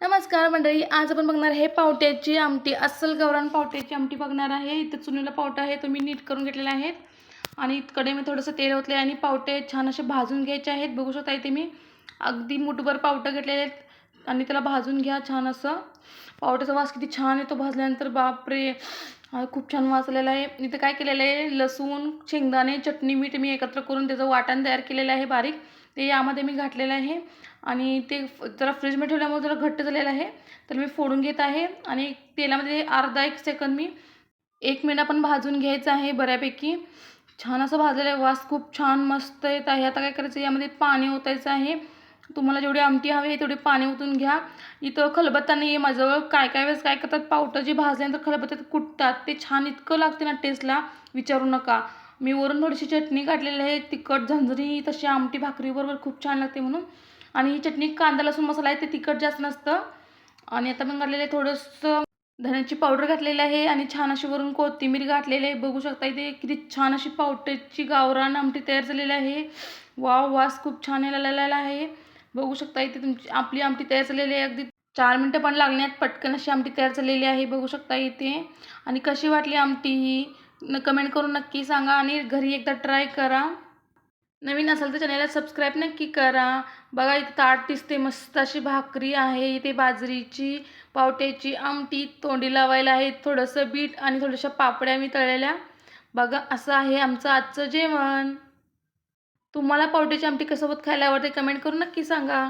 नमस्कार मंडळी आज आपण बघणार आहे पावट्याची आमटी. अस्सल गवरान पावट्याची आमटी बघणार आहे. इथं चुनीला पावटा आहे तो मी नीट करून घेतलेला आहेत. आणि इकडे मी थोडंसं तेल ओतले आणि पावटे छान असे भाजून घ्यायचे आहेत. बघू शकता इथे मी अगदी मुठभर पावटं घेतलेले आहेत. आणि त्याला भाजून घ्या छान असं. पावट्याचा वास किती छान येतो भाजल्यानंतर बापरे! खूप छान वास आलेला आहे. इथं काय केलेलं आहे? लसूण शेंगदाणे चटणी मीठ मी एकत्र करून त्याचं वाटण तयार केलेलं आहे बारीक. ते यामध्ये मी घातलेलं आहे. आणि ते जरा फ्रीजमध्ये ठेवल्यामुळे जरा घट्ट झालेलं आहे. तर मी फोडून घेत आहे. आणि तेलामध्ये अर्धा एक सेकंद मी एक मिनिट आपण भाजून घ्यायचं आहे बऱ्यापैकी. छान असं भाजलेलं आहे. वास खूप छान मस्त येत आहे. आता काय करायचं? यामध्ये पाणी ओतायचं आहे. तुम्हाला जेवढी आमटी हवी आहे तेवढी पाणी ओतून घ्या. इथं खलबत्ता नाही आहे माझं काय काय वेळेस काय करतात पावटं जी भाजल्यानंतर खलबत्त्यात कुटतात. ते छान इतकं लागते ना टेस्टला विचारू नका. मी वरून थोडीशी चटणी काढलेली आहे. तिखट झंझरी तशी आमटी भाकरीबरोबर खूप छान लागते म्हणून. आणि ही चटणी कांदा लसूण मसाला आहे ते तिखट जास्त नसतं. आणि आता पण घातलेलं आहे थोडंसं धण्याची पावडर घातलेली आहे आणि छान अशी वरून कोथिंबीर घातलेली आहे. बघू शकता इथे किती छान अशी पावट्याची गावरान आमटी तयार झालेली आहे. वाव वास खूप छान यायला आहे. बघू शकता इथे तुमची आपली आमटी तयार झालेली आहे. अगदी चार मिनटं पण लागण्यात पटकन अशी आमटी तयार झालेली आहे. बघू शकता इथे. आणि कशी वाटली आमटी ही? न कमेंट करून नक्की सांगा आणि घरी एकदा ट्राय करा. नवीन असेल तर चॅनलला सबस्क्राईब नक्की करा. बघा इथे ताट दिसते. मस्त अशी भाकरी आहे. इथे बाजरीची पावट्याची आमटी तोंडी लावायला आहे. थोडंसं बीट आणि थोड्याशा पापड्या मी तळलेल्या. बघा असं आहे आमचं आजचं जेवण. तुम्हाला पावट्याची आमटी कसोबत खायला आवडते कमेंट करून नक्की सांगा.